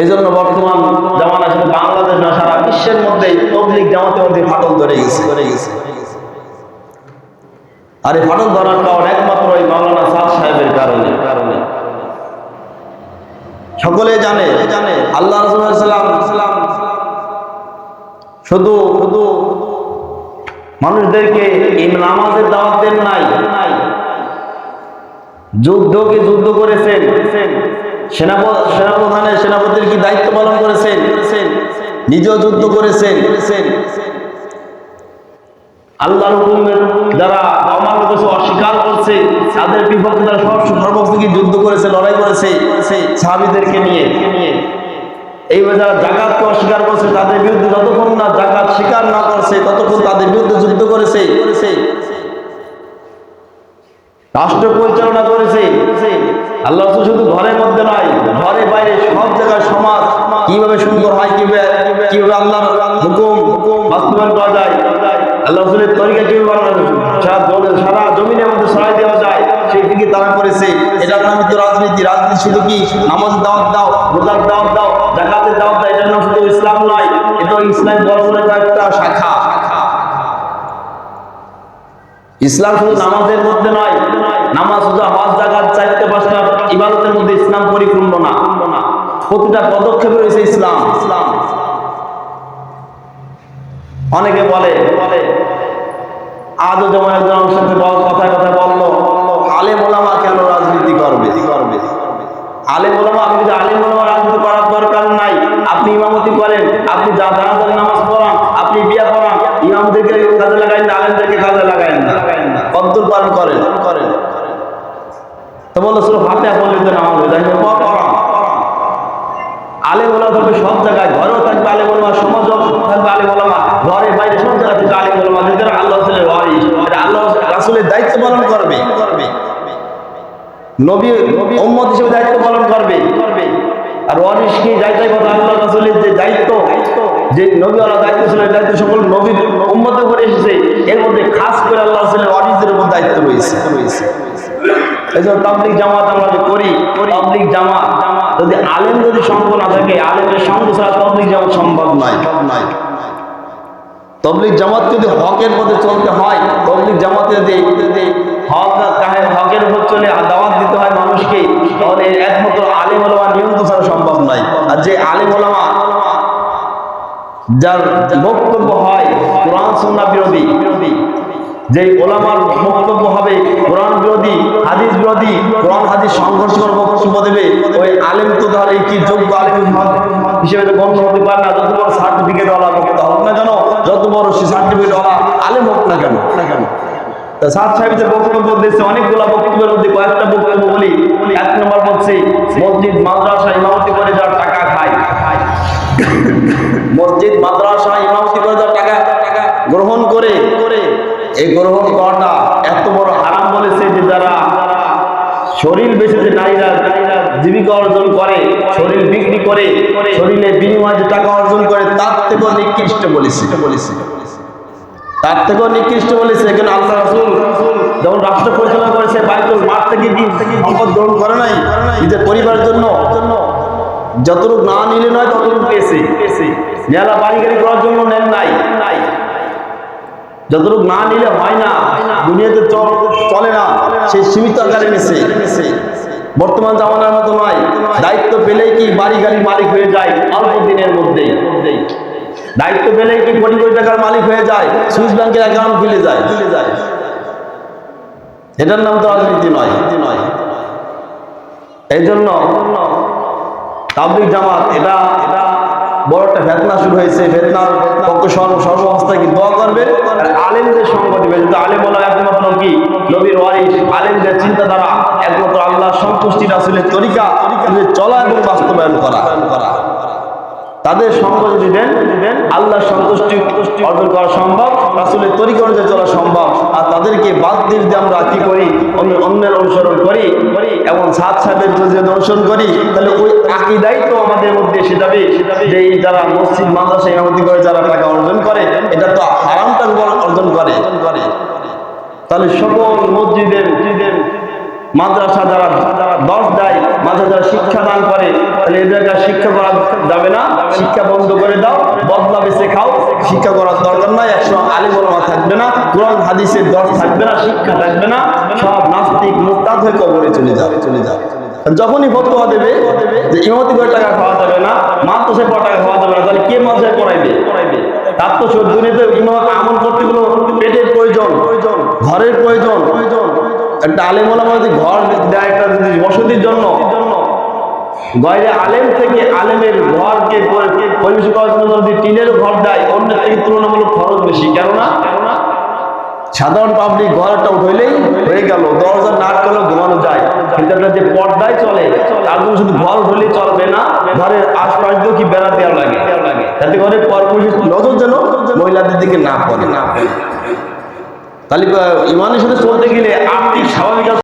এই জন্য বর্তমান জামানা শুধু বাংলাদেশ না, সারা বিশ্বের মধ্যে তবলিক জামাতের মধ্যে ফাটল ধরে গেছে। ধরে গেছে আর এই ফাটল ধরার কারণ একমাত্র ওই মাওলানা সাদ সাহেবের কারণে। কারণে সকলে জানে জানে আল্লাহ রসুলাম শুধু শুধু মানুষদেরকে নামাজের দাওয়াত দেন নাই। যুদ্ধকে যুদ্ধ করেছেন। সেনাপ- সেনাপ্রধানের, সেনাপতির কি দায়িত্ব পালন করেছেন? নিজেও যুদ্ধ করেছেন? আল্লাহর হুকুমের যারা অমান্য করছে অস্বীকার করছে, তাদের বিপক্ষে তারা সব সর্বক্ষে যুদ্ধ করেছে, লড়াই করেছে, সাহাবিদেরকে নিয়ে। এইভাবে যারা জাকাতকে অস্বীকার করছে, তাদের বিরুদ্ধে যতক্ষণ না জাকাত স্বীকার না করছে, ততক্ষণ তাদের বিরুদ্ধে যুদ্ধ করেছে। রাষ্ট্র পরিচালনা করেছে। আল্লাহ শুধু ঘরের মধ্যে নয় ঘরে বাইরে সব জায়গায় সমাজ কীভাবে সুন্দর হয়, কীভাবে কীভাবে আল্লাহর হুকুম বাস্তবায়ন করা যায়, আল্লাহ রসুলের তরিকা কীভাবে বানানো সারা জমিনের মধ্যে সরাই দেওয়া যায়, সেই দিকে তারা করেছে। নামে তো রাজনীতি। রাজনীতি শুধু কি? নামাজ দাওয়াত দাও, রোজার দাওয়াত দাও, জাকাতের দাওয়াত দাও, এটার নাম শুধু ইসলাম নয়, এটা ইসলাম দর্শনের একটা শাখা। ইসলাম শুধু নামাজের মধ্যে নয়, নামাজ রোজা, হজ, জাকাত চারটে পাঁচটা ইবাদতের মধ্যে ইসলাম পরিপূর্ণ না। প্রতিটা পদক্ষেপে রয়েছে ইসলাম। ইসলাম অনেকে বলে বলে আজও যেমন একজন আমার সাথে বল কথায় কথায় বলল, আলেম ওলামা কেন রাজনীতি করবে? করবে আলেম ওলামা আপনি যদি আলেম ওলামা রাজনীতি করার দরকার নাই, আপনি ইমামতি করেন, আপনি যা জানাজার নামাজ পড়ান, আপনি বিয়া পড়ান, ইমামদেরকে কাজে লাগাইন না, আলেমদেরকে কাজে লাগাইন না। কদ্দুর পালন করেন। তো বলল হাতে নামাজ হয়ে যায়। আলেম ওলামা থাকবে সব জায়গায় ঘরেও থাকবে সমাজও থাকবে ওলামা ঘরে বাইরে সব জায়গায় থাকবে যারা আল্লাহ ওয়ারিস আল্লাহ দায়িত্ব পালন করবে। করবে নবী উম্মত হিসেবে দায়িত্ব পালন করবে। করবে আর ওয়ারিস কি দায়িত্ব কথা আল্লাহ রাসূলের যে দায়িত্ব, যে নবী আল্লাহ দায়িত্ব ছিল দায়িত্ব সকল নবীর উম্মতের উপরে এসেছে। এর মধ্যে খাস করে আল্লাহ রাসূলের ওয়ারিসদের উপর দায়িত্ব রয়েছে। এই জন্য তাবলিক জামাত আমরা যে করি তাবলিক জামাত যদি আলেম যদি সঙ্গ না থাকে আলেমের সঙ্গ ছাড়া তাবলিক জামাত সম্ভব নয়। নয়। তবলিক জামাত যদি হকের পথে চলতে হয় তবলিক জামাতে যদি হক কাহে হকের উপর চলে দাওয়াত দিতে হয় মানুষকে তাহলে একমাত্র আলিম ওলামা নিয়ন্ত্রণ ছাড়া সম্ভব নয়। আর যে আলিম ওলামা যার বক্তব্য হয় কোরআন সন্না বিরোধী বিরোধী যে ওলামার বক্তব্য হবে, কোরআন বিরোধী, হাদিস বিরোধী, কোরআন, হাদিস সংঘর্ষ করে বক্তব্য দেবে, ওই আলেম তো এই কি যোগ্য আলেম হিসেবে গণ্য হতে পারে না, যত বড় সার্টিফিকেট ওলা বক্তা হোক না কেন, যত বড় সে সার্টিফিকেট ওলা আলেম হোক না কেন। না কেন বক্তব্য অনেকগুলা বক্তব্যের মধ্যে কয়েকটা বক্তব্য বলি। এক নম্বর বলছে, মসজিদ, মাদ্রাসা, ইমামতি করে যার টাকা খায়। মসজিদ, মাদ্রাসা, ইমামতি করে যার টাকা গ্রহণ করে। এই গ্রহণ করাটা এত বড় হারাম বলেছে যে যারা শরীর বেশি যে নারীরা জীবিকা অর্জন করে, শরীর বিক্রি করে, শরীরে বিনিময়ে যে টাকা অর্জন করে, তার থেকেও নিকৃষ্ট বলেছে। বলেছে তার থেকেও নিকৃষ্ট বলেছে। এখানে আল্লাহ রাসূল যখন রাষ্ট্র পরিচালনা করেছে বাইতুল মাঠ থেকে দিন থেকে সম্পদ গ্রহণ করে নাই? নিজের পরিবারের জন্য। যতটুকু না নিলে নয় ততটুকু পেয়েছে। মেলা বাড়ি গাড়ি করার জন্য নেন নাই নাই। যতটুকু না নিলে হয় না, দুনিয়াতে চল- না সেই সীমিত আকারে নিছে বর্তমান জামানার মতো নয়, দায়িত্ব পেলেই কি বাড়ি গাড়ি মালিক হয়ে যায় অল্প দিনের মধ্যেই। দায়িত্ব পেলেই কি কোটি কোটি টাকার মালিক হয়ে যায়, সুইস ব্যাংকের অ্যাকাউন্ট খুলে যায়। খুলে যায় এটার নাম তো রাজনীতি নয়। নয় এই জন্য তাবলিক জামাত এটা এটা বড় একটা ফেতনা শুরু হয়েছে, ফেতনার পক্ষে সর্ব সর্বাবস্থায় কি দোয়া করবে? আর আলেমদের সঙ্গ দিবে কিন্তু আলেম বলা একমাত্র কি? নবীর ওয়ারিস আলেমদের চিন্তাধারা, একমাত্র আল্লাহ সন্তুষ্টি রাসুলের তরিকা চলা এবং বাস্তবায়ন করা করা। তাদের সঙ্গ যদি দেন, আল্লাহর সন্তুষ্টি অর্জন করা সম্ভব, রাসুলের তরিকা অনুযায়ী চলা সম্ভব। তাদেরকে বাদ দিয়ে যদি আমরা কি করি অন্যের অনুসরণ করি করি এবং সাত সাহেবের যদি অনুসরণ করি, তাহলে ওই আকিদাই তো আমাদের মধ্যে এসে যাবে যে যারা মসজিদ, মাদ্রাসা ইমামতি করে, যারা টাকা অর্জন করে, এটা তো হারাম টাকা অর্জন করে। তাহলে সকল মসজিদের মসজিদের মাদ্রাসা যারা যারা দশ দেয়, মাদ্রাসা শিক্ষা দান করে, তাহলে এদের কাছে শিক্ষা করা যাবে না, শিক্ষা বন্ধ করে দাও, বদলা বেঁচে খাও। শিক্ষা করার দরকার নাই একশো আলিম থাকবে না, কোরআন, হাদিসের দর থাকবে না, শিক্ষা থাকবে না, সব নাস্তিক মুক্তাদ হয়ে কবরে চলে যাবে চলে যাবে যখনই ফতোয়া দেবে যে ইমামতি করে টাকা খাওয়া যাবে না, মাদ্রাসায় পর টাকা খাওয়া যাবে না, তাহলে কে মাদ্রাসায় পড়াইবে? পড়াইবে তার তো দুনিয়াতে ইমামত আমল করতে গেলো পেটের প্রয়োজন প্রয়োজন ঘরের প্রয়োজন। প্রয়োজন একটা আলেম ওলামা যদি ঘর দেয় একটা যদি বসতির জন্য বাইরে আলেম থেকে আলেমের ঘরকে টিনের ঘর দেয়, অন্য থেকে তুলনামূলক খরচ বেশি, কেননা সাধারণ পাবলিক ঘরটা উঠইলেই হয়ে গেল, দরজা নাট করলে ঘুমানো যায়। কিন্তু যে পর্দায় চলে, তার জন্য শুধু ঘর উঠলেই চলবে না, ঘরের আশপাশ দিয়েও কি বেড়া দেওয়া লাগে? যাতে করে পরপুরুষের নজর যেন মহিলাদের দিকে না পড়ে। না পড়ে তাহলে ইমানের সাথে চলতে গেলে আর্থিক স্বাভাবিক